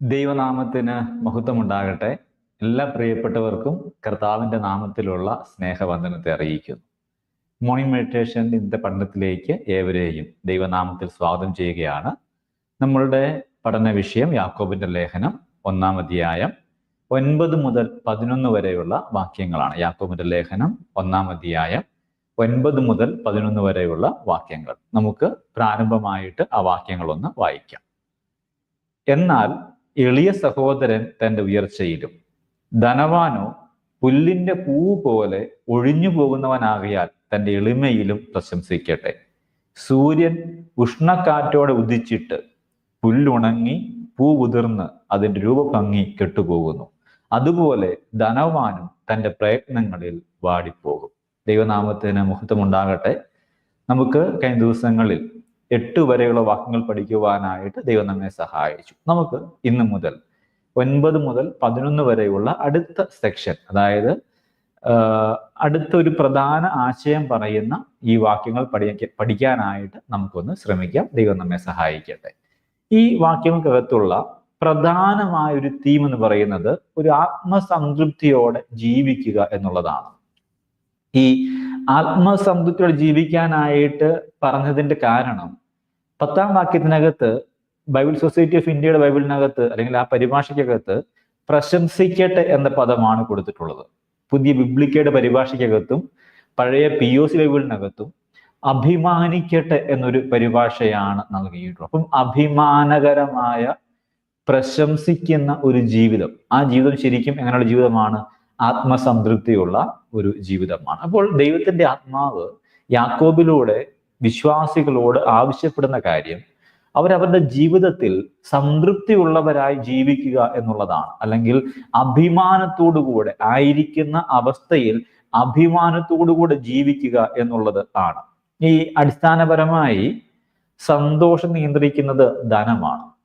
ദൈവനാമത്തിന് മഹത്വമുണ്ടാകട്ടെ. എല്ലാ പ്രിയപ്പെട്ടവർക്കും കർത്താവിന്റെ നാമത്തിലുള്ള സ്നേഹവന്ദനത്തെ അറിയിക്കുന്നു. മോർണിംഗ് മെഡിറ്റേഷൻ ഇന്നത്തെ പഠനത്തിലേക്ക് ഏവരെയും ദൈവനാമത്തിൽ സ്വാഗതം ചെയ്യുകയാണ്. നമ്മളുടെ പഠന വിഷയം യാക്കോബിന്റെ ലേഖനം ഒന്നാം അധ്യായം ഒൻപത് മുതൽ പതിനൊന്ന് വരെയുള്ള വാക്യങ്ങളാണ്. യാക്കോബിന്റെ ലേഖനം ഒന്നാം അധ്യായം ഒൻപത് മുതൽ പതിനൊന്ന് വരെയുള്ള വാക്യങ്ങൾ. നമുക്ക് പ്രാരംഭമായിട്ട് ആ വാക്യങ്ങളൊന്ന് വായിക്കാം. എന്നാൽ എളിയ സഹോദരൻ തന്റെ ഉയർച്ചയിലും ധനവാനോ പുല്ലിന്റെ പൂ പോലെ ഒഴിഞ്ഞു പോകുന്നവനാകിയാൽ തന്റെ എളിമയിലും പ്രശംസിക്കട്ടെ. സൂര്യൻ ഉഷ്ണക്കാറ്റോടെ ഉദിച്ചിട്ട് പുല്ലുണങ്ങി പൂ ഉതിർന്ന് അതിന്റെ രൂപഭംഗി കെട്ടുപോകുന്നു. അതുപോലെ ധനവാനും തന്റെ പ്രയത്നങ്ങളിൽ വാടിപ്പോകും. ദൈവനാമത്തിന് മുഹത്വമുണ്ടാകട്ടെ. നമുക്ക് കഴിഞ്ഞ ദിവസങ്ങളിൽ എട്ട് വരെയുള്ള വാക്യങ്ങൾ പഠിക്കുവാനായിട്ട് ദൈവം നമ്മെ സഹായിച്ചു. നമുക്ക് ഇന്ന് മുതൽ ഒൻപത് മുതൽ പതിനൊന്ന് വരെയുള്ള അടുത്ത സെക്ഷൻ അതായത് അടുത്ത ഒരു പ്രധാന ആശയം പറയുന്ന ഈ വാക്യങ്ങൾ പഠിക്ക പഠിക്കാനായിട്ട് നമുക്കൊന്ന് ശ്രമിക്കാം. ദൈവം നമ്മെ സഹായിക്കട്ടെ. ഈ വാക്യങ്ങൾക്കകത്തുള്ള പ്രധാനമായ ഒരു തീം എന്ന് പറയുന്നത് ഒരു ആത്മസംതൃപ്തിയോടെ ജീവിക്കുക എന്നുള്ളതാണ്. ഈ ആത്മസംതൃപ്തിയോടെ ജീവിക്കാനായിട്ട് പറഞ്ഞതിന്റെ കാരണം പത്താം വാക്യത്തിനകത്ത് ബൈബിൾ സൊസൈറ്റി ഓഫ് ഇന്ത്യയുടെ ബൈബിളിനകത്ത് അല്ലെങ്കിൽ ആ പരിഭാഷയ്ക്കകത്ത് പ്രശംസിക്കട്ടെ എന്ന പദമാണ് കൊടുത്തിട്ടുള്ളത്. പുതിയ ബിബ്ലിക്കയുടെ പരിഭാഷയ്ക്കകത്തും പഴയ പി ഒ സി ബൈബിളിനകത്തും അഭിമാനിക്കട്ടെ എന്നൊരു പരിഭാഷയാണ് നൽകിയിട്ടുള്ളത്. അപ്പം അഭിമാനകരമായ പ്രശംസിക്കുന്ന ഒരു ജീവിതം ആ ജീവിതം ശരിക്കും എങ്ങനെയുള്ള ജീവിതമാണ്? ആത്മസംതൃപ്തിയുള്ള ഒരു ജീവിതമാണ്. അപ്പോൾ ദൈവത്തിന്റെ ആത്മാവ് യാക്കോബിലൂടെ വിശ്വാസികളോട് ആവശ്യപ്പെടുന്ന കാര്യം അവരവരുടെ ജീവിതത്തിൽ സംതൃപ്തിയുള്ളവരായി ജീവിക്കുക എന്നുള്ളതാണ്. അല്ലെങ്കിൽ അഭിമാനത്തോടുകൂടെ ആയിരിക്കുന്ന അവസ്ഥയിൽ അഭിമാനത്തോടുകൂടെ ജീവിക്കുക എന്നുള്ളത് ആണ്. ഈ അടിസ്ഥാനപരമായി സന്തോഷം നിയന്ത്രിക്കുന്നത് ധനമാണ്.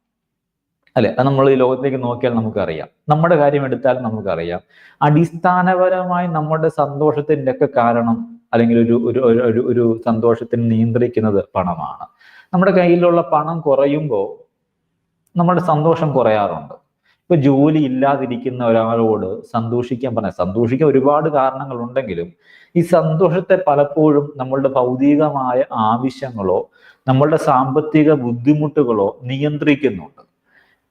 അല്ലെ? അത് നമ്മൾ ഈ ലോകത്തേക്ക് നോക്കിയാൽ നമുക്കറിയാം. നമ്മുടെ കാര്യം എടുത്താൽ നമുക്കറിയാം. അടിസ്ഥാനപരമായി നമ്മുടെ സന്തോഷത്തിന്റെ ഒക്കെ കാരണം അല്ലെങ്കിൽ ഒരു ഒരു ഒരു ഒരു സന്തോഷത്തിന് നിയന്ത്രിക്കുന്നത് പണമാണ്. നമ്മുടെ കയ്യിലുള്ള പണം കുറയുമ്പോൾ നമ്മുടെ സന്തോഷം കുറയാറുണ്ട്. ഇപ്പൊ ജോലി ഇല്ലാതിരിക്കുന്ന ഒരാളോട് സന്തോഷിക്കാൻ പറഞ്ഞ സന്തോഷിക്കാൻ ഒരുപാട് കാരണങ്ങൾ ഉണ്ടെങ്കിലും ഈ സന്തോഷത്തെ പലപ്പോഴും നമ്മളുടെ ഭൗതികമായ ആവശ്യങ്ങളോ നമ്മളുടെ സാമ്പത്തിക ബുദ്ധിമുട്ടുകളോ നിയന്ത്രിക്കുന്നുണ്ട്.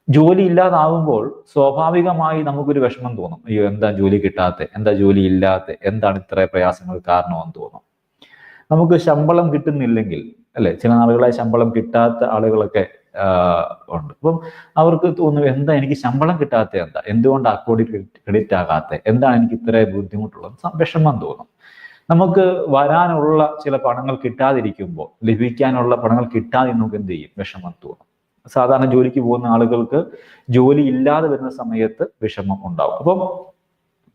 ജോലി ഇല്ലാതാവുമ്പോൾ സ്വാഭാവികമായി നമുക്കൊരു വിഷമം തോന്നും. അയ്യോ എന്താ ജോലി കിട്ടാത്ത? എന്താ ജോലി ഇല്ലാത്ത? എന്താണ് ഇത്ര പ്രയാസങ്ങൾ കാരണമെന്ന് തോന്നും. നമുക്ക് ശമ്പളം കിട്ടുന്നില്ലെങ്കിൽ അല്ലെ? ചില നാളുകളായി ശമ്പളം കിട്ടാത്ത ആളുകളൊക്കെ ഉണ്ട്. അപ്പം അവർക്ക് തോന്നും എന്താ എനിക്ക് ശമ്പളം കിട്ടാത്ത? എന്താ? എന്തുകൊണ്ട് അക്കൗണ്ടിൽ ക്രെഡിറ്റ് ആകാത്ത എന്താണ് എനിക്ക് ഇത്ര ബുദ്ധിമുട്ടുള്ളത് വിഷമം തോന്നും. നമുക്ക് വരാനുള്ള ചില പണങ്ങൾ കിട്ടാതിരിക്കുമ്പോൾ ലഭിക്കാനുള്ള പണങ്ങൾ കിട്ടാതെ നമുക്ക് എന്ത് ചെയ്യും? വിഷമം തോന്നും. സാധാരണ ജോലിക്ക് പോകുന്ന ആളുകൾക്ക് ജോലി ഇല്ലാതെ വരുന്ന സമയത്ത് വിഷമം ഉണ്ടാവും. അപ്പം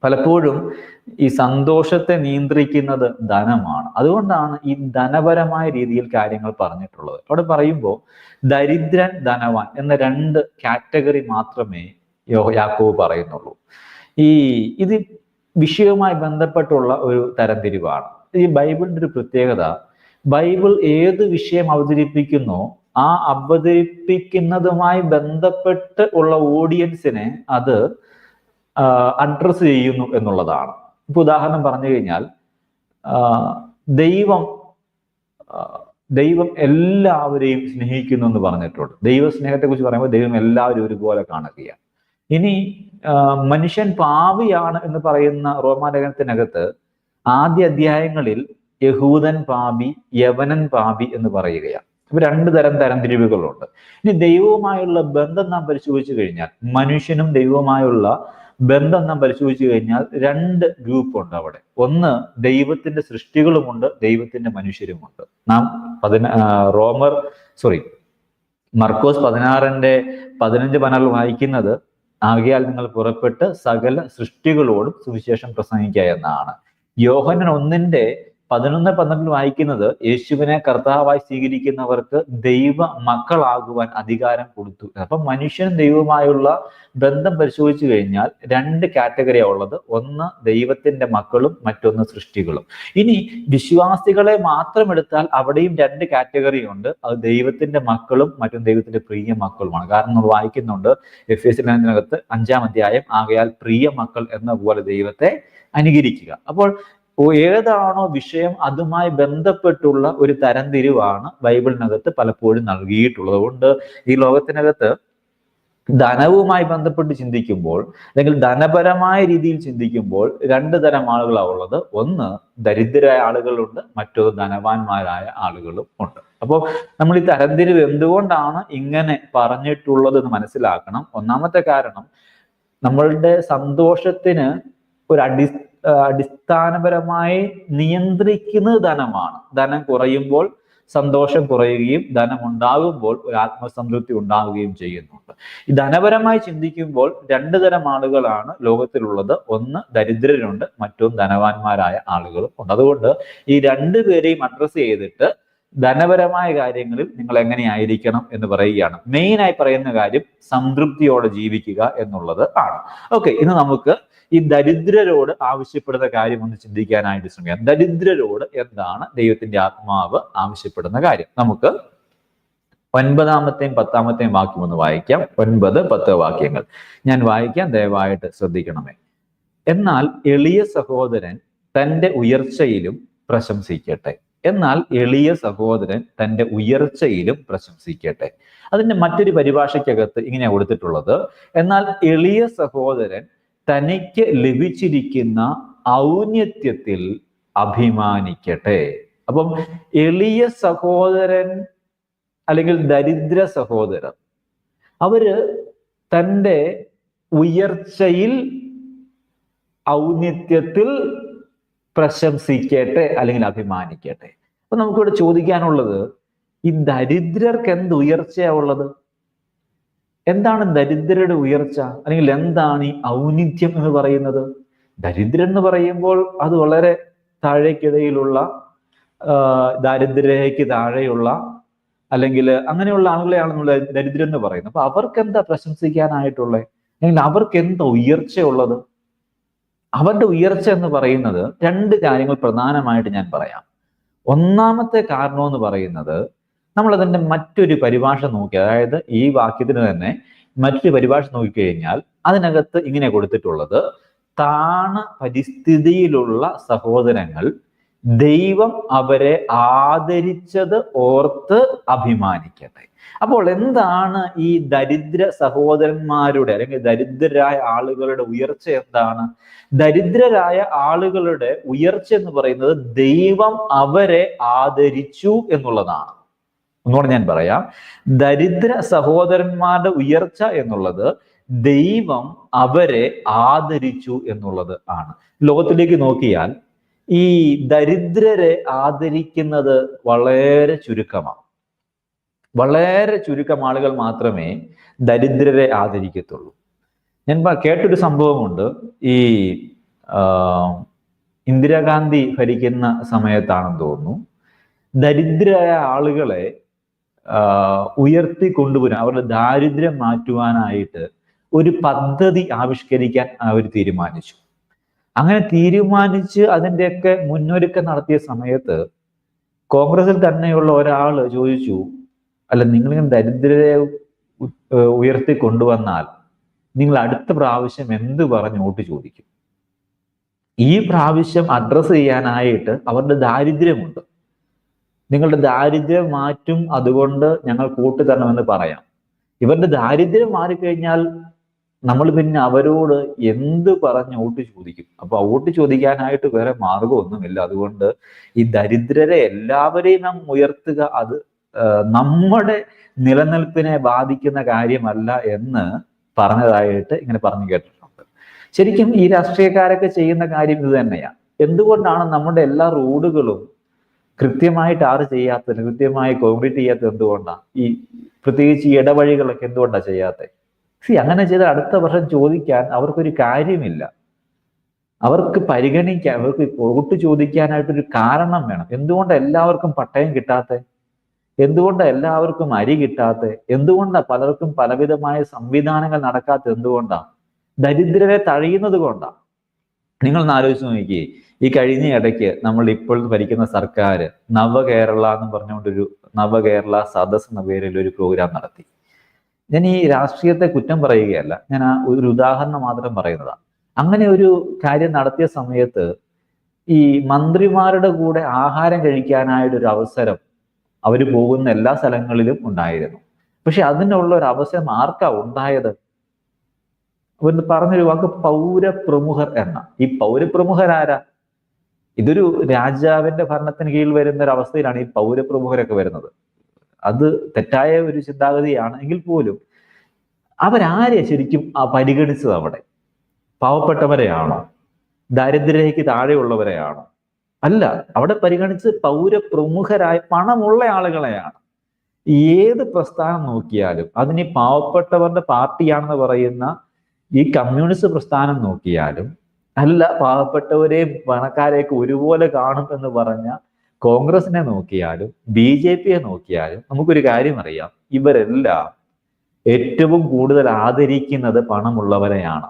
പലപ്പോഴും ഈ സന്തോഷത്തെ നിയന്ത്രിക്കുന്നത് ധനമാണ്. അതുകൊണ്ടാണ് ഈ ധനപരമായ രീതിയിൽ കാര്യങ്ങൾ പറഞ്ഞിട്ടുള്ളത്. അവിടെ പറയുമ്പോൾ ദരിദ്രൻ ധനവാൻ എന്ന രണ്ട് കാറ്റഗറി മാത്രമേ യാക്കോവ് പറയുന്നുള്ളൂ. ഈ ഇത് വിഷയവുമായി ബന്ധപ്പെട്ടുള്ള ഒരു തരംതിരിവാണ്. ഈ ബൈബിളിന്റെ ഒരു പ്രത്യേകത ബൈബിൾ ഏത് വിഷയം അവതരിപ്പിക്കുന്നോ ആ അവതരിപ്പിക്കുന്നതുമായി ബന്ധപ്പെട്ട് ഉള്ള ഓഡിയൻസിനെ അത് അഡ്രസ് ചെയ്യുന്നു എന്നുള്ളതാണ്. ഇപ്പൊ ഉദാഹരണം പറഞ്ഞു കഴിഞ്ഞാൽ ദൈവം ദൈവം എല്ലാവരെയും സ്നേഹിക്കുന്നു എന്ന് പറഞ്ഞിട്ടുണ്ട്. ദൈവ സ്നേഹത്തെ കുറിച്ച് പറയുമ്പോൾ ദൈവം എല്ലാവരും ഒരുപോലെ കാണുകയാണ്. ഇനി മനുഷ്യൻ പാവിയാണ് എന്ന് പറയുന്ന റോമാലേഖനത്തിനകത്ത് ആദ്യ അധ്യായങ്ങളിൽ യഹൂദൻ പാപി യവനൻ പാപി എന്ന് പറയുകയാണ്. ഇപ്പൊ രണ്ട് തരം തരംതിരിവുകളുണ്ട് ഇനി ദൈവവുമായുള്ള ബന്ധം നാം പരിശോധിച്ചു കഴിഞ്ഞാൽ മനുഷ്യനും ദൈവവുമായുള്ള ബന്ധം നാം പരിശോധിച്ചു കഴിഞ്ഞാൽ രണ്ട് ഗ്രൂപ്പ് ഉണ്ട് അവിടെ. ഒന്ന് ദൈവത്തിന്റെ സൃഷ്ടികളുമുണ്ട് ദൈവത്തിന്റെ മനുഷ്യരുമുണ്ട്. നാം പതിന റോമർ സോറി മർക്കോസ് പതിനാറിന്റെ പതിനഞ്ച് പനൽ വായിക്കുന്നത് ആകയാൽ നിങ്ങൾ പുറപ്പെട്ട് സകല സൃഷ്ടികളോടും സുവിശേഷം പ്രസംഗിക്കുക എന്നാണ്. യോഹനൻ ഒന്നിന്റെ പതിനൊന്ന് പന്ത്രണ്ട് വായിക്കുന്നത് യേശുവിനെ കർത്താവായി സ്വീകരിക്കുന്നവർക്ക് ദൈവ മക്കളാകുവാൻ അധികാരം കൊടുത്തു. അപ്പൊ മനുഷ്യനും ദൈവവുമായുള്ള ബന്ധം പരിശോധിച്ചു കഴിഞ്ഞാൽ രണ്ട് കാറ്റഗറിയാണ് ഉള്ളത്. ഒന്ന് ദൈവത്തിന്റെ മക്കളും മറ്റൊന്ന് സൃഷ്ടികളും. ഇനി വിശ്വാസികളെ മാത്രം എടുത്താൽ അവിടെയും രണ്ട് കാറ്റഗറി ഉണ്ട്. അത് ദൈവത്തിന്റെ മക്കളും മറ്റും ദൈവത്തിന്റെ പ്രിയ മക്കളുമാണ്. കാരണം നമ്മൾ വായിക്കുന്നുണ്ട് എഫ് എസ് അഞ്ചാം അധ്യായം ആകയാൽ പ്രിയ മക്കൾ എന്ന പോലെ ദൈവത്തെ അനുകരിക്കുക. അപ്പോൾ ഏതാണോ വിഷയം അതുമായി ബന്ധപ്പെട്ടുള്ള ഒരു തരംതിരിവാണ് ബൈബിളിനകത്ത് പലപ്പോഴും നൽകിയിട്ടുള്ളത്. അതുകൊണ്ട് ഈ ലോകത്തിനകത്ത് ധനവുമായി ബന്ധപ്പെട്ട് ചിന്തിക്കുമ്പോൾ അല്ലെങ്കിൽ ധനപരമായ രീതിയിൽ ചിന്തിക്കുമ്പോൾ രണ്ട് തരം ആളുകളാണ് ഉള്ളത്. ഒന്ന് ദരിദ്രരായ ആളുകളുണ്ട് മറ്റൊന്ന് ധനവാന്മാരായ ആളുകളും ഉണ്ട്. അപ്പോൾ നമ്മൾ ഈ തരംതിരിവ് എന്തുകൊണ്ടാണ് ഇങ്ങനെ പറഞ്ഞിട്ടുള്ളത് എന്ന് മനസ്സിലാക്കണം. ഒന്നാമത്തെ കാരണം നമ്മളുടെ സന്തോഷത്തിന് ഒരു അടി അടിസ്ഥാനപരമായി നിയന്ത്രിക്കുന്നത് ധനമാണ്. ധനം കുറയുമ്പോൾ സന്തോഷം കുറയുകയും ധനം ഉണ്ടാകുമ്പോൾ ഒരു ആത്മസംതൃപ്തി ഉണ്ടാവുകയും ചെയ്യുന്നുണ്ട്. ഈ ധനപരമായി ചിന്തിക്കുമ്പോൾ രണ്ടു തരം ആളുകളാണ് ലോകത്തിലുള്ളത്. ഒന്ന് ദരിദ്രരുണ്ട് മറ്റൊന്ന് ധനവാന്മാരായ ആളുകളും ഉണ്ട്. അതുകൊണ്ട് ഈ രണ്ടു പേരെയും അഡ്രസ്സ് ചെയ്തിട്ട് ധനപരമായ കാര്യങ്ങളിൽ നിങ്ങൾ എങ്ങനെയായിരിക്കണം എന്ന് പറയുകയാണ്. മെയിനായി പറയുന്ന കാര്യം സംതൃപ്തിയോടെ ജീവിക്കുക എന്നുള്ളത് ആണ്. ഓക്കെ ഇന്ന് നമുക്ക് ഈ ദരിദ്രരോട് ആവശ്യപ്പെടുന്ന കാര്യം ഒന്ന് ചിന്തിക്കാനായിട്ട് ശ്രമിക്കാം. ദരിദ്രരോട് എന്താണ് ദൈവത്തിന്റെ ആത്മാവ് ആവശ്യപ്പെടുന്ന കാര്യം? നമുക്ക് ഒൻപതാമത്തെയും പത്താമത്തെയും വാക്യം ഒന്ന് വായിക്കാം. ഒൻപത് പത്ത് വാക്യങ്ങൾ. ഞാൻ വായിക്കാം ദയവായിട്ട് ശ്രദ്ധിക്കണമേ. എന്നാൽ എളിയ സഹോദരൻ തന്റെ ഉയർച്ചയിലും പ്രശംസിക്കട്ടെ. എന്നാൽ എളിയ സഹോദരൻ തന്റെ ഉയർച്ചയിലും പ്രശംസിക്കട്ടെ. അതിന്റെ മറ്റൊരു പരിഭാഷയ്ക്കകത്ത് ഇങ്ങനെ കൊടുത്തിട്ടുള്ളത്. എന്നാൽ എളിയ സഹോദരൻ തനിക്ക് ലഭിച്ചിരിക്കുന്ന ഔന്നത്യത്തിൽ അഭിമാനിക്കട്ടെ. അപ്പം എളിയ സഹോദരൻ അല്ലെങ്കിൽ ദരിദ്ര സഹോദരൻ അവർ തന്റെ ഉയർച്ചയിൽ ഔന്നിത്യത്തിൽ പ്രശംസിക്കട്ടെ അല്ലെങ്കിൽ അഭിമാനിക്കട്ടെ. അപ്പൊ നമുക്കിവിടെ ചോദിക്കാനുള്ളത് ഈ ദരിദ്രർക്ക് എന്ത് ഉയർച്ചയാ ഉള്ളത്? എന്താണ് ദരിദ്രരുടെ ഉയർച്ച? അല്ലെങ്കിൽ എന്താണ് ഈ ഔന്നിത്യം എന്ന് പറയുന്നത്? ദരിദ്രൻ എന്ന് പറയുമ്പോൾ അത് വളരെ താഴേക്കിടയിലുള്ള ദാരിദ്ര്യരേഖയ്ക്ക് താഴെയുള്ള അല്ലെങ്കിൽ അങ്ങനെയുള്ള ആളുകളെയാണ് നമ്മൾ ദരിദ്രൻ എന്ന് പറയുന്നത്. അപ്പൊ അവർക്ക് എന്താ പ്രശംസിക്കാനായിട്ടുള്ളത് അല്ലെങ്കിൽ അവർക്ക് എന്താ ഉയർച്ചയുള്ളത്? അവരുടെ ഉയർച്ച എന്ന് പറയുന്നത് രണ്ട് കാര്യങ്ങൾ പ്രധാനമായിട്ട് ഞാൻ പറയാം. ഒന്നാമത്തെ കാരണം എന്ന് പറയുന്നത് നമ്മൾ അതിന്റെ മറ്റൊരു പരിഭാഷ നോക്കി അതായത് ഈ വാക്യത്തിന് തന്നെ മറ്റൊരു പരിഭാഷ നോക്കിക്കഴിഞ്ഞാൽ അതിനകത്ത് ഇങ്ങനെ കൊടുത്തിട്ടുള്ളത് താണ പരിസ്ഥിതിയിലുള്ള സഹോദരങ്ങൾ ദൈവം അവരെ ആദരിച്ചത് ഓർത്ത് അഭിമാനിക്കട്ടെ. അപ്പോൾ എന്താണ് ഈ ദരിദ്ര സഹോദരന്മാരുടെ അല്ലെങ്കിൽ ദരിദ്രരായ ആളുകളുടെ ഉയർച്ച എന്താണ്? ദരിദ്രരായ ആളുകളുടെ ഉയർച്ച എന്ന് പറയുന്നത് ദൈവം അവരെ ആദരിച്ചു എന്നുള്ളതാണ്. ഒന്നുകൂടെ ഞാൻ പറയാം. ദരിദ്ര സഹോദരന്മാരുടെ ഉയർച്ച എന്നുള്ളത് ദൈവം അവരെ ആദരിച്ചു എന്നുള്ളത് ആണ്. ലോകത്തിലേക്ക് നോക്കിയാൽ ഈ ദരിദ്രരെ ആദരിക്കുന്നത് വളരെ ചുരുക്കമാണ്. വളരെ ചുരുക്കം ആളുകൾ മാത്രമേ ദരിദ്രരെ ആദരിക്കത്തുള്ളൂ. ഞാൻ കേട്ടൊരു സംഭവമുണ്ട്. ഈ ഇന്ദിരാഗാന്ധി ഭരിക്കുന്ന സമയത്താണെന്ന് തോന്നുന്നു. ദരിദ്രരായ ആളുകളെ ഉയർത്തി കൊണ്ടുവരാൻ അവരുടെ ദാരിദ്ര്യം മാറ്റുവാനായിട്ട് ഒരു പദ്ധതി ആവിഷ്കരിക്കാൻ അവർ തീരുമാനിച്ചു. അങ്ങനെ തീരുമാനിച്ച് അതിന്റെയൊക്കെ മുന്നൊരുക്കം നടത്തിയ സമയത്ത് കോൺഗ്രസിൽ തന്നെയുള്ള ഒരാൾ ചോദിച്ചു അല്ല നിങ്ങളിങ്ങനെ ദരിദ്രരെ ഉയർത്തി കൊണ്ടുവന്നാൽ നിങ്ങൾ അടുത്ത പ്രാവശ്യം എന്ത് പറഞ്ഞു വോട്ട് ചോദിക്കും? ഈ പ്രാവശ്യം അഡ്രസ്സ് ചെയ്യാനായിട്ട് അവരുടെ ദാരിദ്ര്യമുണ്ട്. നിങ്ങളുടെ ദാരിദ്ര്യം മാറ്റും അതുകൊണ്ട് ഞങ്ങൾ കൂട്ടുതരണമെന്ന് പറയാം. ഇവരുടെ ദാരിദ്ര്യം മാറിക്കഴിഞ്ഞാൽ നമ്മൾ പിന്നെ അവരോട് എന്ത് പറഞ്ഞ് വോട്ട് ചോദിക്കും? അപ്പൊ വോട്ട് ചോദിക്കാനായിട്ട് വേറെ മാർഗമൊന്നുമില്ല. അതുകൊണ്ട് ഈ ദരിദ്രരെ എല്ലാവരെയും നാം ഉയർത്തുക അത് നമ്മുടെ നിലനിൽപ്പിനെ ബാധിക്കുന്ന കാര്യമല്ല എന്ന് പറഞ്ഞതായിട്ട് ഇങ്ങനെ പറഞ്ഞു കേട്ടിട്ടുണ്ട്. ശരിക്കും ഈ രാഷ്ട്രീയക്കാരൊക്കെ ചെയ്യുന്ന കാര്യം ഇത് തന്നെയാണ് എന്തുകൊണ്ടാണ് നമ്മുടെ എല്ലാ റോഡുകളും കൃത്യമായിട്ട് ടാർ ചെയ്യാത്തത് കൃത്യമായി കോൺക്രീറ്റ് ചെയ്യാത്തത് എന്തുകൊണ്ടാണ് ഈ പ്രത്യേകിച്ച് ഈ ഇടവഴികളൊക്കെ എന്തുകൊണ്ടാണ് ചെയ്യാത്തത് സി അങ്ങനെ ചെയ്താൽ അടുത്ത വർഷം ചോദിക്കാൻ അവർക്കൊരു കാര്യമില്ല. അവർക്ക് പരിഗണിക്കാൻ അവർക്ക് വോട്ട് ചോദിക്കാനായിട്ടൊരു കാരണം വേണം. എന്തുകൊണ്ട് എല്ലാവർക്കും പട്ടയം കിട്ടാത്ത? എന്തുകൊണ്ട് എല്ലാവർക്കും അരി കിട്ടാത്ത? എന്തുകൊണ്ടാണ് പലർക്കും പലവിധമായ സംവിധാനങ്ങൾ നടക്കാത്ത എന്തുകൊണ്ടാണ് ദരിദ്രരെ തഴയുന്നത് കൊണ്ടാണ് നിങ്ങൾ ആലോചിച്ച് നോക്കി ഈ കഴിഞ്ഞ ഇടയ്ക്ക് നമ്മൾ ഇപ്പോൾ ഭരിക്കുന്ന സർക്കാർ നവകേരള എന്ന് പറഞ്ഞുകൊണ്ടൊരു നവകേരള സദസ് എന്ന പേരിൽ ഒരു പ്രോഗ്രാം നടത്തി. ഞാൻ ഈ രാഷ്ട്രീയത്തെ കുറ്റം പറയുകയല്ല. ഞാൻ ആ ഒരു ഉദാഹരണം മാത്രം പറയുന്നതാണ് അങ്ങനെ ഒരു കാര്യം നടത്തിയ സമയത്ത് ഈ മന്ത്രിമാരുടെ കൂടെ ആഹാരം കഴിക്കാനായിട്ടൊരു അവസരം അവർ പോകുന്ന എല്ലാ സ്ഥലങ്ങളിലും ഉണ്ടായിരുന്നു. പക്ഷെ അതിനുള്ള ഒരു അവസരം ആർക്കാ ഉണ്ടായത്? ഒരു പറഞ്ഞൊരു വാക്ക് പൗരപ്രമുഖർ എന്ന. ഈ പൗരപ്രമുഖരാരാ ഇതൊരു രാജാവിന്റെ ഭരണത്തിന് കീഴിൽ വരുന്ന ഒരു അവസ്ഥയിലാണ് ഈ പൗരപ്രമുഖരൊക്കെ വരുന്നത്. അത് തെറ്റായ ഒരു ചിന്താഗതിയാണ് എങ്കിൽ പോലും അവരാരെ ശരിക്കും പരിഗണിച്ചത് അവിടെ. പാവപ്പെട്ടവരെയാണോ? ദാരിദ്ര്യരേഖയ്ക്ക് താഴെയുള്ളവരെയാണോ? അല്ല അവിടെ പരിഗണിച്ച് പൗരപ്രമുഖരായ പണമുള്ള ആളുകളെയാണ്. ഏത് പ്രസ്ഥാനം നോക്കിയാലും അതിന് പാവപ്പെട്ടവരുടെ പാർട്ടിയാണെന്ന് പറയുന്ന ഈ കമ്മ്യൂണിസ്റ്റ് പ്രസ്ഥാനം നോക്കിയാലും അല്ല പാവപ്പെട്ടവരെയും പണക്കാരെയൊക്കെ ഒരുപോലെ കാണും എന്ന് പറഞ്ഞ കോൺഗ്രസിനെ നോക്കിയാലും ബി ജെ പിയെ നോക്കിയാലും നമുക്കൊരു കാര്യം അറിയാം. ഇവരെല്ലാം ഏറ്റവും കൂടുതൽ ആദരിക്കുന്നത് പണമുള്ളവരെയാണ്.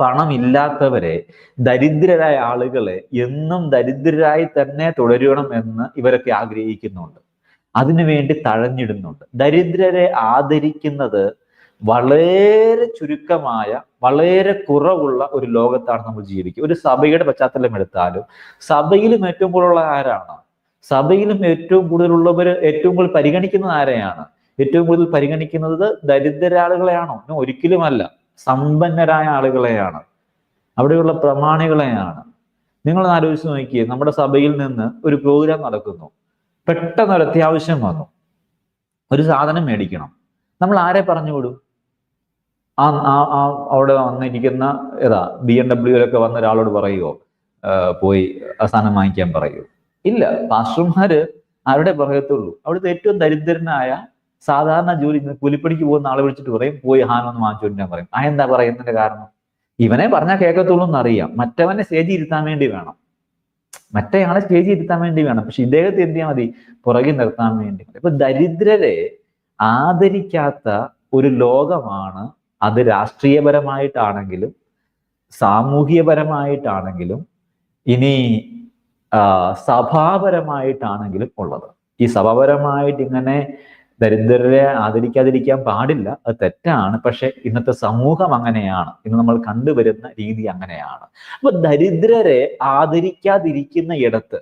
പണമില്ലാത്തവരെ ദരിദ്രരായ ആളുകളെ എന്നും ദരിദ്രരായി തന്നെ തുടരണം എന്ന് ഇവരൊക്കെ ആഗ്രഹിക്കുന്നുണ്ട്. അതിനുവേണ്ടി തഴഞ്ഞിടുന്നുണ്ട്. ദരിദ്രരെ ആദരിക്കുന്നത് വളരെ ചുരുക്കമായ വളരെ കുറവുള്ള ഒരു ലോകത്താണ് നമ്മൾ ജീവിക്കുക. ഒരു സഭയുടെ പശ്ചാത്തലം എടുത്താലും സഭയിലും ഏറ്റവും കൂടുതലുള്ള ആരാണ്? സഭയിലും ഏറ്റവും കൂടുതലുള്ളവർ ഏറ്റവും കൂടുതൽ പരിഗണിക്കുന്നത് ആരെയാണ്? ഏറ്റവും കൂടുതൽ പരിഗണിക്കുന്നത് ദരിദ്രാളുകളെയാണോ? ഒരിക്കലുമല്ല. സമ്പന്നരായ ആളുകളെയാണ്. അവിടെയുള്ള പ്രമാണികളെയാണ്. നിങ്ങൾ ആലോചിച്ച് നോക്കിയേ. നമ്മുടെ സഭയിൽ നിന്ന് ഒരു പ്രോഗ്രാം നടക്കുന്നു. പെട്ടെന്ന് ഒരു അത്യാവശ്യം വന്നു. ഒരു സാധനം മേടിക്കണം. നമ്മൾ ആരെ പറഞ്ഞു വിടും? ആ ആ അവിടെ വന്നിരിക്കുന്ന ഏതാ ബി എം ഡബ്ല്യൂലൊക്കെ വന്ന ഒരാളോട് പറയുമോ പോയി അവസാനം വാങ്ങിക്കാൻ പറയൂ. ഇല്ല പാസ്റ്റർമാര് ആരുടെ പറയത്തുള്ളൂ. അവിടുത്തെ ഏറ്റവും ദരിദ്രനായ സാധാരണ ജോലി കൂലിപ്പണിക്ക് പോകുന്ന ആളെ വിളിച്ചിട്ട് പറയും പോയി ഹാനൊന്ന് വാങ്ങിച്ചോണ്ട് ഞാൻ പറയും. ആ എന്താ പറയുന്നതിന്റെ കാരണം? ഇവനെ പറഞ്ഞാൽ കേൾക്കത്തുള്ളൂ എന്നറിയാം. മറ്റവനെ സ്റ്റേജ് ഇരുത്താൻ വേണ്ടി വേണം. മറ്റേയാളെ സ്റ്റേജ് ഇരുത്താൻ വേണ്ടി വേണം. പക്ഷെ ഇദ്ദേഹത്തെ എന്ത് ചെയ്യാൻ മതി? പുറകിൽ നിർത്താൻ വേണ്ടി ഇപ്പൊ ദരിദ്രരെ ആദരിക്കാത്ത ഒരു ലോകമാണ് അത് രാഷ്ട്രീയപരമായിട്ടാണെങ്കിലും സാമൂഹ്യപരമായിട്ടാണെങ്കിലും ഇനി സഭാപരമായിട്ടാണെങ്കിലും ഉള്ളത്. ഈ സഭാപരമായിട്ട് ഇങ്ങനെ ദരിദ്രരെ ആദരിക്കാതിരിക്കാൻ പാടില്ല അത് തെറ്റാണ്. പക്ഷെ ഇന്നത്തെ സമൂഹം അങ്ങനെയാണ്. ഇന്ന് നമ്മൾ കണ്ടുവരുന്ന രീതി അങ്ങനെയാണ്. അപ്പൊ ദരിദ്രരെ ആദരിക്കാതിരിക്കുന്ന ഇടത്ത്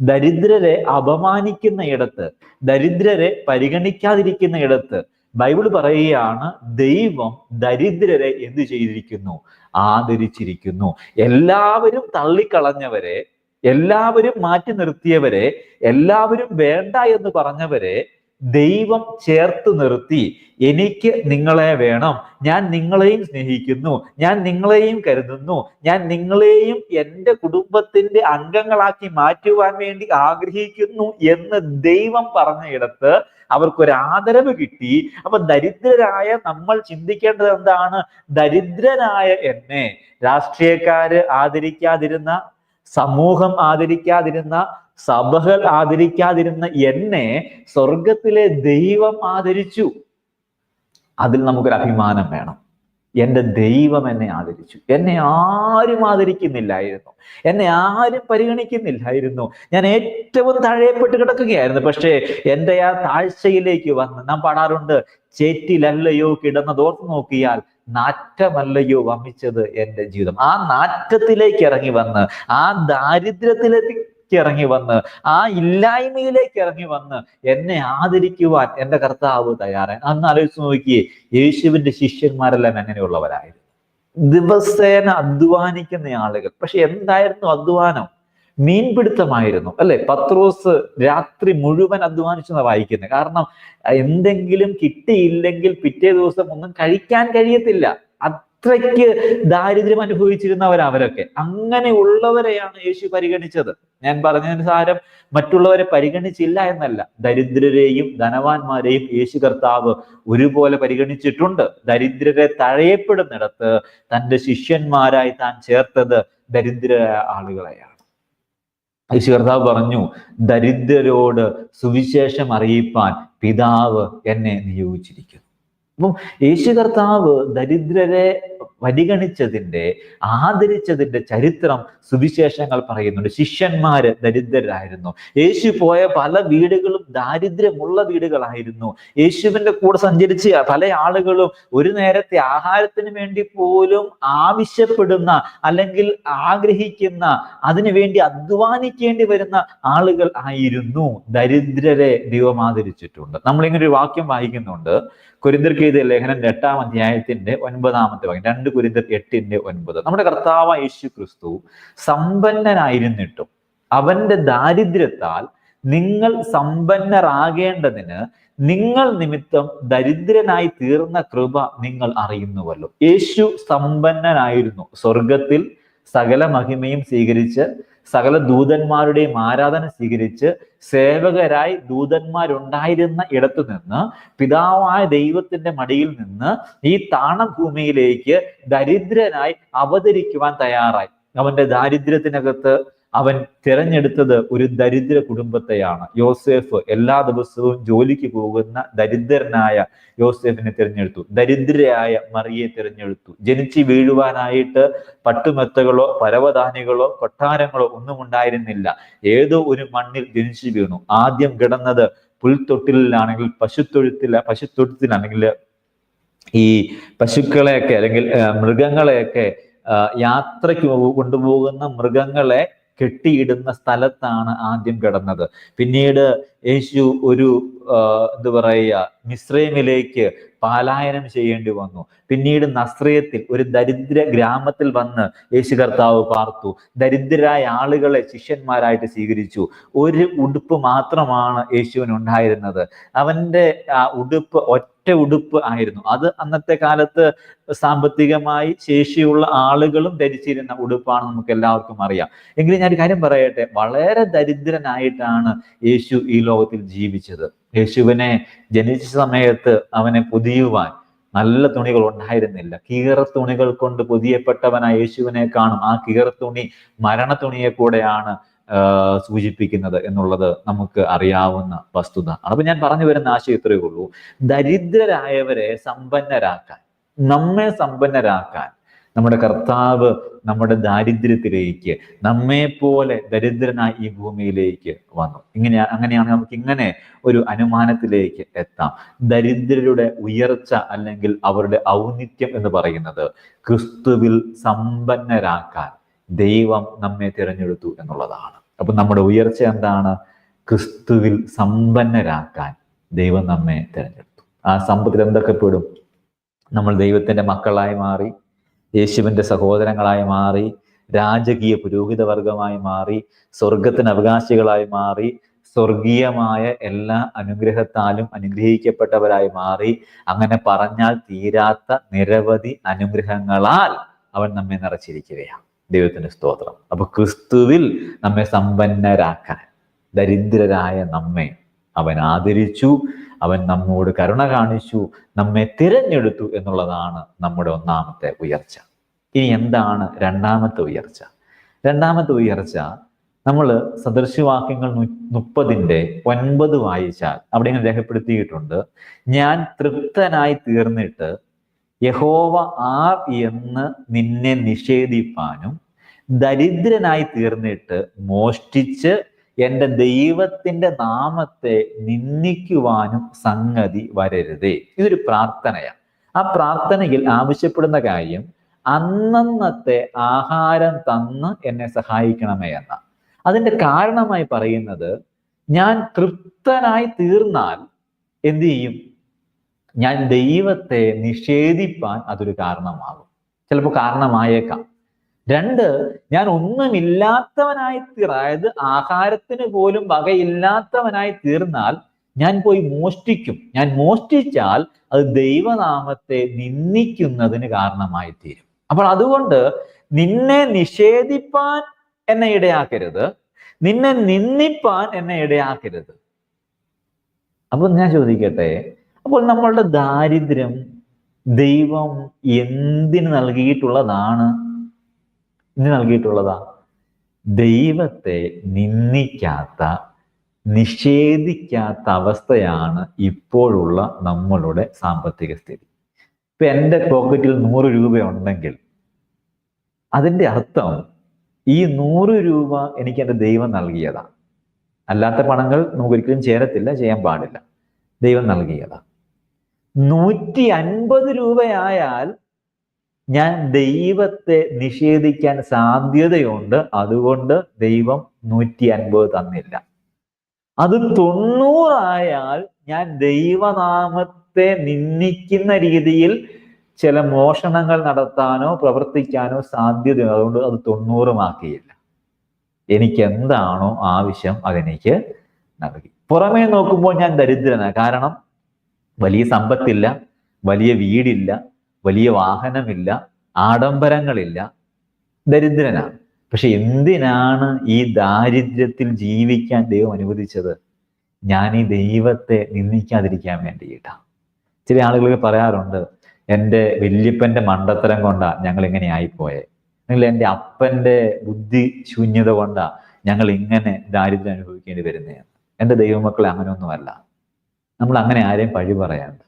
ദരിദ്രരെ അപമാനിക്കുന്ന ഇടത്ത് ദരിദ്രരെ പരിഗണിക്കാതിരിക്കുന്ന ഇടത്ത് ബൈബിൾ പറയുകയാണ് ദൈവം ദരിദ്രരെ എന്ത് ചെയ്തിരിക്കുന്നു? ആദരിച്ചിരിക്കുന്നു. എല്ലാവരും തള്ളിക്കളഞ്ഞവരെ എല്ലാവരും മാറ്റി നിർത്തിയവരെ എല്ലാവരും വേണ്ട എന്ന് പറഞ്ഞവരെ ദൈവം ചേർത്ത് നിർത്തി. എനിക്ക് നിങ്ങളെ വേണം. ഞാൻ നിങ്ങളെയും സ്നേഹിക്കുന്നു. ഞാൻ നിങ്ങളെയും കരുതുന്നു. ഞാൻ നിങ്ങളെയും എന്റെ കുടുംബത്തിന്റെ അംഗങ്ങളാക്കി മാറ്റുവാൻ വേണ്ടി ആഗ്രഹിക്കുന്നു എന്ന് ദൈവം പറഞ്ഞയിടത്ത് അവർക്കൊരു ആദരവ് കിട്ടി. അപ്പൊ ദരിദ്രരായ നമ്മൾ ചിന്തിക്കേണ്ടത് എന്താണ്? ദരിദ്രനായ എന്നെ രാഷ്ട്രീയക്കാര് ആദരിക്കാതിരുന്ന സമൂഹം ആദരിക്കാതിരുന്ന സഭകൾ ആദരിക്കാതിരുന്ന എന്നെ സ്വർഗത്തിലെ ദൈവം ആദരിച്ചു. അതിൽ നമുക്കൊരു അഭിമാനം വേണം. എന്റെ ദൈവം എന്നെ ആദരിച്ചു. എന്നെ ആരും ആദരിക്കുന്നില്ലായിരുന്നു. എന്നെ ആരും പരിഗണിക്കുന്നില്ലായിരുന്നു. ഞാൻ ഏറ്റവും താഴെപ്പെട്ട് കിടക്കുകയായിരുന്നു. പക്ഷേ എന്റെ ആ താഴ്ചയിലേക്ക് വന്ന് നാം പാടാറുണ്ട് ചേറ്റിലല്ലയോ കിടന്നതോർത്ത് നോക്കിയാൽ നാറ്റമല്ലയോ വമിച്ചത് എന്റെ ജീവിതം. ആ നാറ്റത്തിലേക്ക് ഇറങ്ങി വന്ന് ആ ദാരിദ്ര്യത്തിലേക്ക് ഇറങ്ങി വന്ന് ആ ഇല്ലായ്മയിലേക്ക് ഇറങ്ങി വന്ന് എന്നെ ആദരിക്കുവാൻ എന്റെ കർത്താവ് തയ്യാറായി. അന്ന് ആലോചിച്ച് നോക്കിയേ യേശുവിന്റെ ശിഷ്യന്മാരെല്ലാം എങ്ങനെയുള്ളവരായിരുന്നു ദിവസേന അധ്വാനിക്കുന്ന ആളുകൾ. പക്ഷെ എന്തായിരുന്നു അധ്വാനം? മീൻപിടുത്തമായിരുന്നു അല്ലെ? പത്രോസ് രാത്രി മുഴുവൻ അധ്വാനിച്ചെന്ന് വായിക്കുന്നത് കാരണം എന്തെങ്കിലും കിട്ടിയില്ലെങ്കിൽ പിറ്റേ ദിവസം ഒന്നും കഴിക്കാൻ കഴിയത്തില്ല. അത്രയ്ക്ക് ദാരിദ്ര്യം അനുഭവിച്ചിരുന്നവർ അവരൊക്കെ. അങ്ങനെ ഉള്ളവരെയാണ് യേശു പരിഗണിച്ചത്. ഞാൻ പറഞ്ഞതിനുസാരം മറ്റുള്ളവരെ പരിഗണിച്ചില്ല എന്നല്ല. ദരിദ്രരെയും ധനവാന്മാരെയും യേശു കർത്താവ് ഒരുപോലെ പരിഗണിച്ചിട്ടുണ്ട്. ദരിദ്രരെ തഴയപ്പെടുന്നിടത്ത് തന്റെ ശിഷ്യന്മാരായി താൻ ചേർത്തത് ദരിദ്ര ആളുകളെയാണ്. യേശു കർത്താവ് പറഞ്ഞു ദരിദ്രരോട് സുവിശേഷം അറിയിപ്പാൻ പിതാവ് എന്നെ നിയോഗിച്ചിരിക്കുന്നു. അപ്പം യേശു കർത്താവ് ദരിദ്രരെ പരിഗണിച്ചതിന്റെ ആദരിച്ചതിന്റെ ചരിത്രം സുവിശേഷങ്ങൾ പറയുന്നുണ്ട്. ശിഷ്യന്മാര് ദരിദ്രരായിരുന്നു. യേശു പോയ പല വീടുകളും ദാരിദ്ര്യമുള്ള വീടുകളായിരുന്നു. യേശുവിന്റെ കൂടെ സഞ്ചരിച്ച പല ആളുകളും ഒരു നേരത്തെ ആഹാരത്തിന് വേണ്ടി പോലും ആവശ്യപ്പെടുന്ന അല്ലെങ്കിൽ ആഗ്രഹിക്കുന്ന അതിനുവേണ്ടി അധ്വാനിക്കേണ്ടി വരുന്ന ആളുകൾ ആയിരുന്നു. ദരിദ്രരെ ദൈവം ആദരിച്ചിട്ടുണ്ട്. നമ്മളിങ്ങനെ ഒരു വാക്യം വായിക്കുന്നുണ്ട്. കുരിന്തർക്ക് എഴുതിയ ലേഖനം എട്ടാം അധ്യായത്തിന്റെ ഒൻപതാമത്തെ ഭാഗം രണ്ട് കുരിന്തിർ എട്ടിന്റെ ഒൻപത്. നമ്മുടെ കർത്താവ് യേശു ക്രിസ്തു സമ്പന്നനായിരുന്നിട്ടും അവന്റെ ദാരിദ്ര്യത്താൽ നിങ്ങൾ സമ്പന്നരാകേണ്ടതിന് നിങ്ങൾ നിമിത്തം ദരിദ്രനായി തീർന്ന കൃപ നിങ്ങൾ അറിയുന്നുവല്ലോ. യേശു സമ്പന്നനായിരുന്നു. സ്വർഗത്തിൽ സകല മഹിമയും സ്വീകരിച്ച് സകല ദൂതന്മാരുടെയും ആരാധന സ്വീകരിച്ച് സേവകരായി ദൂതന്മാരുണ്ടായിരുന്ന ഇടത്തു നിന്ന് പിതാവായ ദൈവത്തിന്റെ മടിയിൽ നിന്ന് ഈ താണഭൂമിയിലേക്ക് ദരിദ്രനായി അവതരിക്കുവാൻ തയ്യാറായി. അവന്റെ ദാരിദ്ര്യത്തിനകത്ത് അവൻ തിരഞ്ഞെടുത്തത് ഒരു ദരിദ്ര കുടുംബത്തെയാണ്. യോസേഫ് എല്ലാ ദിവസവും ജോലിക്ക് പോകുന്ന ദരിദ്രനായ യോസേഫിനെ തിരഞ്ഞെടുത്തു. ദരിദ്രയായ മറിയെ തിരഞ്ഞെടുത്തു. ജനിച്ചു വീഴുവാനായിട്ട് പട്ടുമെത്തകളോ പരവധാനികളോ കൊട്ടാരങ്ങളോ ഒന്നും ഉണ്ടായിരുന്നില്ല. ഏതോ ഒരു മണ്ണിൽ ജനിച്ചു വീണു. ആദ്യം കിടന്നത് പുൽത്തൊട്ടിലാണെങ്കിൽ പശുത്തൊഴുത്തിൽ പശുത്തൊഴുത്തിലാണെങ്കിൽ ഈ പശുക്കളെയൊക്കെ അല്ലെങ്കിൽ മൃഗങ്ങളെയൊക്കെ യാത്രയ്ക്ക് കൊണ്ടുപോകുന്ന മൃഗങ്ങളെ കെട്ടിയിടുന്ന സ്ഥലത്താണ് ആദ്യം കിടന്നത്. പിന്നീട് യേശു ഒരു എന്താ പറയുക മിശ്രൈമിലേക്ക് പാലായനം ചെയ്യേണ്ടി വന്നു. പിന്നീട് നസ്രയത്തിൽ ഒരു ദരിദ്ര ഗ്രാമത്തിൽ വന്ന് യേശു കർത്താവ് പാർത്തു. ദരിദ്രരായ ആളുകളെ ശിഷ്യന്മാരായിട്ട് സ്വീകരിച്ചു. ഒരു ഉടുപ്പ് മാത്രമാണ് യേശുവിന് ഉണ്ടായിരുന്നത്. അവന്റെ ആ ഉടുപ്പ് ഒറ്റ ഉടുപ്പ് ആയിരുന്നു. അത് അന്നത്തെ കാലത്ത് സാമ്പത്തികമായി ശേഷിയുള്ള ആളുകളും ധരിച്ചിരുന്ന ഉടുപ്പാണ് നമുക്ക് എല്ലാവർക്കും അറിയാം. എങ്കിലും ഞാൻ ഒരു കാര്യം പറയട്ടെ. വളരെ ദരിദ്രനായിട്ടാണ് യേശു ഈ ലോകത്തിൽ ജീവിച്ചത്. യേശുവിനെ ജനിച്ച സമയത്ത് അവനെ പുതിയുവാൻ നല്ല തുണികൾ ഉണ്ടായിരുന്നില്ല. കീറ തുണികൾ കൊണ്ട് പുതിയപ്പെട്ടവനായ യേശുവിനെ കാണും. ആ കീറ തുണി മരണ തുണിയെ കൂടെയാണ് സൂചിപ്പിക്കുന്നത് എന്നുള്ളത് നമുക്ക് അറിയാവുന്ന വസ്തുത. അപ്പൊ ഞാൻ പറഞ്ഞു വരുന്ന ആശയം ഇത്രയേ ഉള്ളൂ. ദരിദ്രരായവരെ സമ്പന്നരാക്കാൻ നമ്മെ സമ്പന്നരാക്കാൻ നമ്മുടെ കർത്താവ് നമ്മുടെ ദാരിദ്ര്യത്തിലേക്ക് നമ്മെ പോലെ ദരിദ്രനായി ഈ ഭൂമിയിലേക്ക് വന്നു. ഇങ്ങനെ അങ്ങനെയാണ് നമുക്ക് ഇങ്ങനെ ഒരു അനുമാനത്തിലേക്ക് എത്താം. ദരിദ്രരുടെ ഉയർച്ച അല്ലെങ്കിൽ അവരുടെ ഔന്നിത്യം എന്ന് പറയുന്നത് ക്രിസ്തുവിൽ സമ്പന്നരാക്കാൻ ദൈവം നമ്മെ തിരഞ്ഞെടുത്തു എന്നുള്ളതാണ്. അപ്പൊ നമ്മുടെ ഉയർച്ച എന്താണ്? ക്രിസ്തുവിൽ സമ്പന്നരാക്കാൻ ദൈവം നമ്മെ തിരഞ്ഞെടുത്തു. ആ സമ്പത്തിൽ എന്തൊക്കെ പെടും നമ്മൾ ദൈവത്തിന്റെ മക്കളായി മാറി യേശുവിന്റെ സഹോദരങ്ങളായി മാറി രാജകീയ പുരോഹിത വർഗമായി മാറി സ്വർഗത്തിന് അവകാശികളായി മാറി സ്വർഗീയമായ എല്ലാ അനുഗ്രഹത്താലും അനുഗ്രഹിക്കപ്പെട്ടവരായി മാറി അങ്ങനെ പറഞ്ഞാൽ തീരാത്ത നിരവധി അനുഗ്രഹങ്ങളാൽ അവൻ നമ്മെ നിറച്ചിരിക്കുകയാണ്. ദൈവത്തിന്റെ സ്തോത്രം. അപ്പൊ ക്രിസ്തുവിൽ നമ്മെ സമ്പന്നരാക്കാൻ ദരിദ്രരായ നമ്മെ അവൻ ആദരിച്ചു. അവൻ നമ്മോട് കരുണ കാണിച്ചു നമ്മെ തിരഞ്ഞെടുത്തു എന്നുള്ളതാണ് നമ്മുടെ ഒന്നാമത്തെ ഉയർച്ച. ഇനി എന്താണ് രണ്ടാമത്തെ ഉയർച്ച? രണ്ടാമത്തെ ഉയർച്ച നമ്മൾ സദൃശവാക്യങ്ങൾ മുപ്പതിന്റെ ഒൻപത് വായിച്ചാൽ അവിടെ ഇങ്ങനെ രേഖപ്പെടുത്തിയിട്ടുണ്ട് ഞാൻ തൃപ്തനായി തീർന്നിട്ട് യഹോവ ആർ എന്ന് നിന്നെ നിഷേധിപ്പാനും ദരിദ്രനായി തീർന്നിട്ട് മോഷ്ടിച്ച് എന്റെ ദൈവത്തിന്റെ നാമത്തെ നിന്ദിക്കുവാനും സംഗതി വരരുതേ. ഇതൊരു പ്രാർത്ഥനയാണ്. ആ പ്രാർത്ഥനയിൽ ആവശ്യപ്പെടുന്ന കാര്യം അന്നന്നത്തെ ആഹാരം തന്ന് എന്നെ സഹായിക്കണമേ എന്ന അതിന്റെ കാരണമായി പറയുന്നത് ഞാൻ തൃപ്തനായി തീർന്നാൽ എന്തു ചെയ്യും? ഞാൻ ദൈവത്തെ നിഷേധിപ്പാൻ അതൊരു കാരണമാകും. ചിലപ്പോൾ കാരണമായേക്കാം. രണ്ട് ഞാൻ ഒന്നുമില്ലാത്തവനായി തീർ അതായത് ആഹാരത്തിന് പോലും വകയില്ലാത്തവനായി തീർന്നാൽ ഞാൻ പോയി മോഷ്ടിക്കും. ഞാൻ മോഷ്ടിച്ചാൽ അത് ദൈവനാമത്തെ നിന്ദിക്കുന്നതിന് കാരണമായി തീരും. അപ്പോൾ അതുകൊണ്ട് നിന്നെ നിഷേധിപ്പാൻ എന്നെ ഇടയാക്കരുത്. നിന്നെ നിന്ദിപ്പാൻ എന്നെ ഇടയാക്കരുത്. അപ്പൊ ഞാൻ ചോദിക്കട്ടെ അപ്പോൾ നമ്മളുടെ ദാരിദ്ര്യം ദൈവം എന്തിന് നൽകിയിട്ടുള്ളതാണ്? എന്തിന് നൽകിയിട്ടുള്ളതാ. ദൈവത്തെ നിന്ദിക്കാത്ത നിഷേധിക്കാത്ത അവസ്ഥയാണ് ഇപ്പോഴുള്ള നമ്മളുടെ സാമ്പത്തിക സ്ഥിതി. ഇപ്പൊ എന്റെ പോക്കറ്റിൽ നൂറ് രൂപ ഉണ്ടെങ്കിൽ അതിന്റെ അർത്ഥം ഈ നൂറ് രൂപ എനിക്ക് എന്റെ ദൈവം നൽകിയതാണ് അല്ലാത്ത പണങ്ങൾ നമുക്ക് ഒരിക്കലും ചേരത്തില്ല ചെയ്യാൻ പാടില്ല. ദൈവം നൽകിയതാ. നൂറ്റി അൻപത് രൂപയായാൽ ഞാൻ ദൈവത്തെ നിഷേധിക്കാൻ സാധ്യതയുണ്ട്. അതുകൊണ്ട് ദൈവം നൂറ്റി അൻപത് തന്നില്ല. അത് തൊണ്ണൂറായാൽ ഞാൻ ദൈവനാമത്തെ നിന്ദിക്കുന്ന രീതിയിൽ ചില മോഷണങ്ങൾ നടത്താനോ പ്രവർത്തിക്കാനോ സാധ്യതയുണ്ട്. അതുകൊണ്ട് അത് തൊണ്ണൂറുമാക്കിയില്ല. എനിക്ക് എന്താണോ ആവശ്യം അതെനിക്ക് നൽകി. പുറമേ നോക്കുമ്പോൾ ഞാൻ ദരിദ്രനാണ് കാരണം വലിയ സമ്പത്തില്ല വലിയ വീടില്ല വലിയ വാഹനമില്ല ആഡംബരങ്ങളില്ല ദരിദ്രനാണ്. പക്ഷെ എന്തിനാണ് ഈ ദാരിദ്ര്യത്തിൽ ജീവിക്കാൻ ദൈവം അനുവദിച്ചത്? ഞാൻ ഈ ദൈവത്തെ നിന്ദിക്കാതിരിക്കാൻ വേണ്ടിയിട്ടാണ് ചില ആളുകൾ പറയാറുണ്ട് എന്റെ വല്യപ്പന്റെ മണ്ടത്തരം കൊണ്ടാ ഞങ്ങൾ ഇങ്ങനെ ആയിപ്പോയെ. അല്ലെങ്കിൽ എന്റെ അപ്പന്റെ ബുദ്ധി ശൂന്യത കൊണ്ടാ ഞങ്ങൾ ഇങ്ങനെ ദാരിദ്ര്യം അനുഭവിക്കേണ്ടി വരുന്നേ. എന്റെ ദൈവമക്കളെ അങ്ങനെയൊന്നുമല്ല. നമ്മൾ അങ്ങനെ ആരെയും പഴി പറയാണ്ട്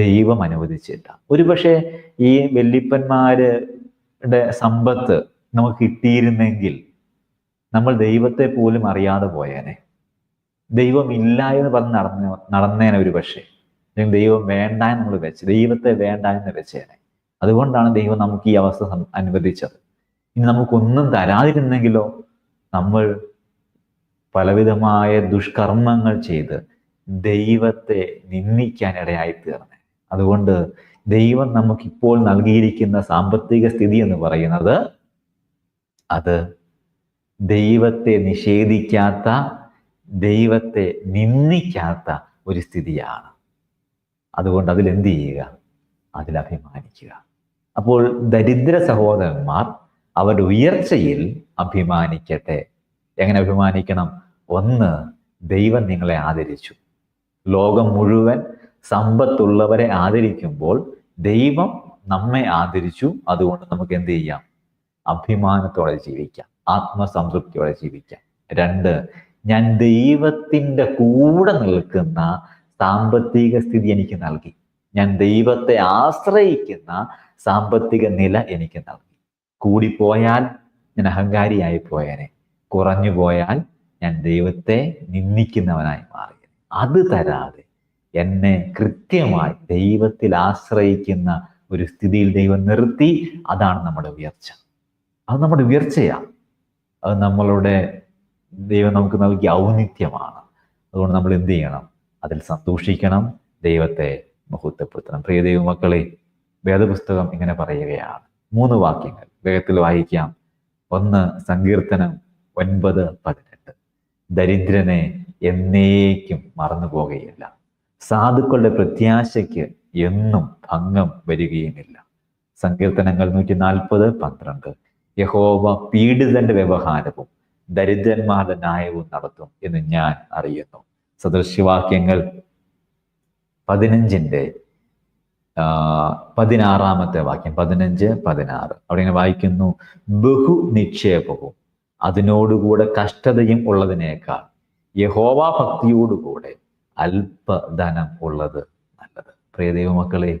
ദൈവം അനുവദിച്ചിട്ടാണ് ഒരുപക്ഷെ ഈ വെല്ലിപ്പന്മാരുടെ സമ്പത്ത് നമുക്ക് കിട്ടിയിരുന്നെങ്കിൽ നമ്മൾ ദൈവത്തെ പോലും അറിയാതെ പോയേനെ. ദൈവം ഇല്ല എന്ന് പറഞ്ഞ് നടന്ന നടന്നേനെ ഒരു പക്ഷേ ദൈവം വേണ്ട എന്ന് നമ്മൾ വെച്ച് ദൈവത്തെ വേണ്ട എന്ന് വെച്ചേനെ. അതുകൊണ്ടാണ് ദൈവം നമുക്ക് ഈ അവസ്ഥ അനുവദിച്ചത്. ഇനി നമുക്കൊന്നും തരാതിരുന്നെങ്കിലോ നമ്മൾ പലവിധമായ ദുഷ്കർമ്മങ്ങൾ ചെയ്ത് ദൈവത്തെ നിന്ദിക്കാൻ ഇടയായി തീർന്നെ അതുകൊണ്ട് ദൈവം നമുക്കിപ്പോൾ നൽകിയിരിക്കുന്ന സാമ്പത്തിക സ്ഥിതി എന്ന് പറയുന്നത് അത് ദൈവത്തെ നിഷേധിക്കാത്ത ദൈവത്തെ നിന്ദിക്കാത്ത ഒരു സ്ഥിതിയാണ്. അതുകൊണ്ട് അതിൽ എന്ത് ചെയ്യുക? അതിൽ അഭിമാനിക്കുക. അപ്പോൾ ദരിദ്ര സഹോദരന്മാർ അവരുടെ ഉയർച്ചയിൽ അഭിമാനിക്കട്ടെ. എങ്ങനെ അഭിമാനിക്കണം? ഒന്ന് ദൈവം നിങ്ങളെ ആദരിച്ചു. ലോകം മുഴുവൻ സമ്പത്തുള്ളവരെ ആദരിക്കുമ്പോൾ ദൈവം നമ്മെ ആദരിച്ചു. അതുകൊണ്ട് നമുക്ക് എന്ത് ചെയ്യാം? അഭിമാനത്തോടെ ജീവിക്കാം. ആത്മസംതൃപ്തിയോടെ ജീവിക്കാം. രണ്ട് ഞാൻ ദൈവത്തിന്റെ കൂടെ നിൽക്കുന്ന സാമ്പത്തിക സ്ഥിതി എനിക്ക് നൽകി. ഞാൻ ദൈവത്തെ ആശ്രയിക്കുന്ന സാമ്പത്തിക നില എനിക്ക് നൽകി. കൂടിപ്പോയാൽ ഞാൻ അഹങ്കാരിയായി പോയേനെ. കുറഞ്ഞു പോയാൽ ഞാൻ ദൈവത്തെ നിന്ദിക്കുന്നവനായി മാറി അത് തരാതെ എന്നെ കൃത്യമായി ദൈവത്തിൽ ആശ്രയിക്കുന്ന ഒരു സ്ഥിതിയിൽ ദൈവം നിർത്തി. അതാണ് നമ്മുടെ ഉയർച്ച. അത് നമ്മുടെ ഉയർച്ചയാണ് അത് നമ്മളുടെ ദൈവം നമുക്ക് നൽകിയ ഔന്നിത്യമാണ്. അതുകൊണ്ട് നമ്മൾ എന്ത് ചെയ്യണം? അതിൽ സന്തോഷിക്കണം. ദൈവത്തെ മഹത്വപ്പെടുത്തണം പ്രിയ ദൈവമക്കളെ വേദപുസ്തകം ഇങ്ങനെ പറയുകയാണ്. മൂന്ന് വാക്യങ്ങൾ വേഗത്തിൽ വായിക്കാം. ഒന്ന് സങ്കീർത്തനം ഒൻപത് പതിനെട്ട്. ദരിദ്രനെ എന്നേക്കും മറന്നു പോകുകയില്ല സാധുക്കളുടെ പ്രത്യാശയ്ക്ക് എന്നും ഭംഗം വരികയുമില്ല. സങ്കീർത്തനങ്ങൾ നൂറ്റി നാൽപ്പത് പന്ത്രണ്ട്. യഹോവ പീഡിതന്റെ വ്യവഹാരവും ദരിദ്രന്മാരുടെ ന്യായവും നടത്തും എന്ന് ഞാൻ അറിയുന്നു. സദൃശ്യവാക്യങ്ങൾ പതിനഞ്ചിന്റെ ആ, പതിനാറാമത്തെ വാക്യം. പതിനഞ്ച് പതിനാറ്. അവിടെ ഇങ്ങനെ വായിക്കുന്നു ബഹു നിക്ഷേപവും അതിനോടുകൂടെ കഷ്ടതയും ഉള്ളതിനേക്കാൾ യഹോവ ഭക്തിയോടുകൂടെ അല്പധനം ഉള്ളത് നല്ലത്. പ്രിയ ദൈവമക്കളെ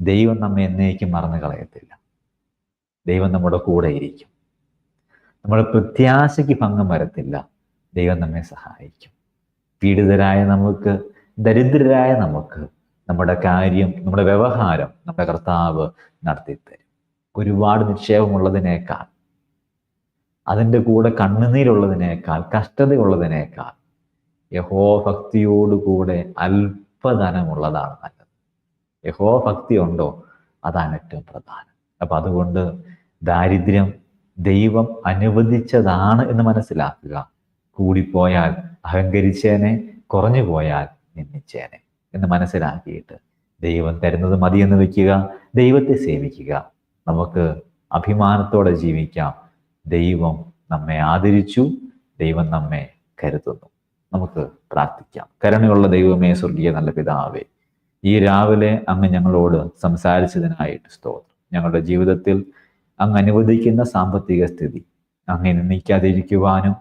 ദൈവം നമ്മെ എന്നേക്കും മറന്നു കളയത്തില്ല. ദൈവം നമ്മുടെ കൂടെ ഇരിക്കും. നമ്മുടെ പ്രത്യാശയ്ക്ക് ഭംഗം വരത്തില്ല. ദൈവം നമ്മെ സഹായിക്കും. പീഡിതരായ നമുക്ക് ദരിദ്രരായ നമുക്ക് നമ്മുടെ കാര്യം നമ്മുടെ വ്യവഹാരം നമ്മുടെ കർത്താവ് നടത്തിത്തരും. ഒരുപാട് നിക്ഷേപമുള്ളതിനേക്കാൾ അതിന്റെ കൂടെ കണ്ണുനീരുള്ളതിനേക്കാൾ കഷ്ടതയുള്ളതിനേക്കാൾ യഹോ ഭക്തിയോടുകൂടെ അല്പധനമുള്ളതാണ് നല്ലത്. യഹോഭക്തി ഉണ്ടോ അതാണ് ഏറ്റവും പ്രധാനം. അപ്പം അതുകൊണ്ട് ദാരിദ്ര്യം ദൈവം അനുവദിച്ചതാണ് എന്ന് മനസ്സിലാക്കുക. കൂടിപ്പോയാൽ അഹങ്കരിച്ചേനെ കുറഞ്ഞു പോയാൽ നിന്ദിച്ചേനെ എന്ന് മനസ്സിലാക്കിയിട്ട് ദൈവം തരുന്നത് മതി എന്ന് വെക്കുക ദൈവത്തെ സേവിക്കുക. നമുക്ക് അഭിമാനത്തോടെ ജീവിക്കാം. ദൈവം നമ്മെ ആദരിച്ചു ദൈവം നമ്മെ കരുതുന്നു. നമുക്ക് പ്രാർത്ഥിക്കാം. കരുണയുള്ള ദൈവമേ സ്വർഗീയ നല്ല പിതാവേ ഈ രാവിലെ അങ്ങ് ഞങ്ങളോട് സംസാരിച്ചതിനായിട്ട് സ്തോത്രം. ഞങ്ങളുടെ ജീവിതത്തിൽ അങ്ങ് അനുവദിക്കുന്ന സാമ്പത്തിക സ്ഥിതി അങ്ങേ നിന്ദിക്കാതിരിക്കുവാനും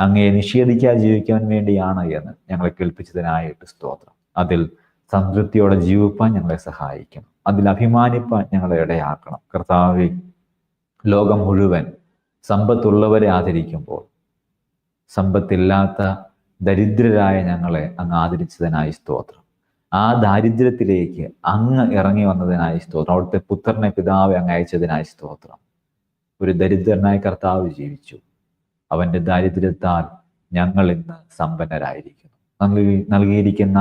അങ്ങയെ നിഷേധിക്കാതെ ജീവിക്കാൻ വേണ്ടിയാണ് എന്ന് ഞങ്ങളെ കേൾപ്പിച്ചതിനായിട്ട് സ്തോത്രം. അതിൽ സംതൃപ്തിയോടെ ജീവിപ്പാൻ ഞങ്ങളെ സഹായിക്കണം അതിൽ അഭിമാനിപ്പാൻ ഞങ്ങളെ ഇടയാക്കണം. കർത്താവ് ലോകം മുഴുവൻ സമ്പത്തുള്ളവരെ ആദരിക്കുമ്പോൾ സമ്പത്തില്ലാത്ത ദരിദ്രരായ ഞങ്ങളെ അങ്ങ് ആദരിച്ചതിനായി സ്തോത്രം. ആ ദാരിദ്ര്യത്തിലേക്ക് അങ്ങ് ഇറങ്ങി വന്നതിനായി സ്തോത്രം. അവിടുത്തെ പുത്രനെ പിതാവെ അങ്ങ് അയച്ചതിനായി സ്തോത്രം. ഒരു ദരിദ്രനായ കർത്താവ് ജീവിച്ചു. അവന്റെ ദാരിദ്ര്യത്താൽ ഞങ്ങൾ ഇന്ന് സമ്പന്നരായിരിക്കുന്നു. നൽകി നൽകിയിരിക്കുന്ന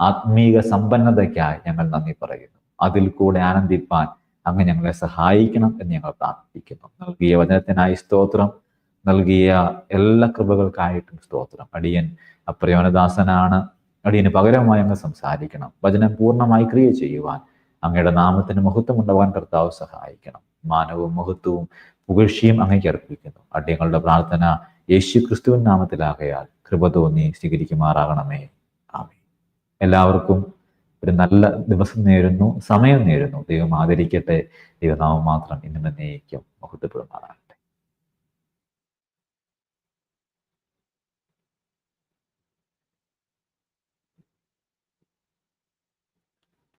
ആത്മീക സമ്പന്നതയ്ക്കായി ഞങ്ങൾ നന്ദി പറയുന്നു. അതിൽ കൂടെ ആനന്ദിപ്പാൻ അങ്ങ് ഞങ്ങളെ സഹായിക്കണം എന്ന് ഞങ്ങൾ പ്രാർത്ഥിക്കുന്നു. നൽകിയ വചനത്തിനായി സ്തോത്രം. നൽകിയ എല്ലാ കൃപകൾക്കായിട്ടും സ്തോത്രം. അടിയൻ അപ്രയോനദാസനാണ്. അടിയന് പകരമായി അങ്ങ് സംസാരിക്കണം. വചനം പൂർണമായി ക്രിയ ചെയ്യുവാൻ അങ്ങയുടെ നാമത്തിന് മഹത്വം ഉണ്ടാവാൻ കർത്താവ് സഹായിക്കണം. മാനവും മഹത്വവും പുകഴ്ചയും അങ്ങേക്ക് അർപ്പിക്കുന്നു. അടിയങ്ങളുടെ പ്രാർത്ഥന യേശു ക്രിസ്തുവിൻ നാമത്തിലാകയാൽ കൃപ തോന്നി സ്വീകരിക്കുമാറാകണമേ. ആമേ എല്ലാവർക്കും ഒരു നല്ല ദിവസം നേരുന്നു സമയം നേരുന്നു. ദൈവം ആദരിക്കട്ടെ. ദൈവനാമം മാത്രം ഇന്നും എന്നേക്കും മഹത്വപ്പെടുമാറാകട്ടെ.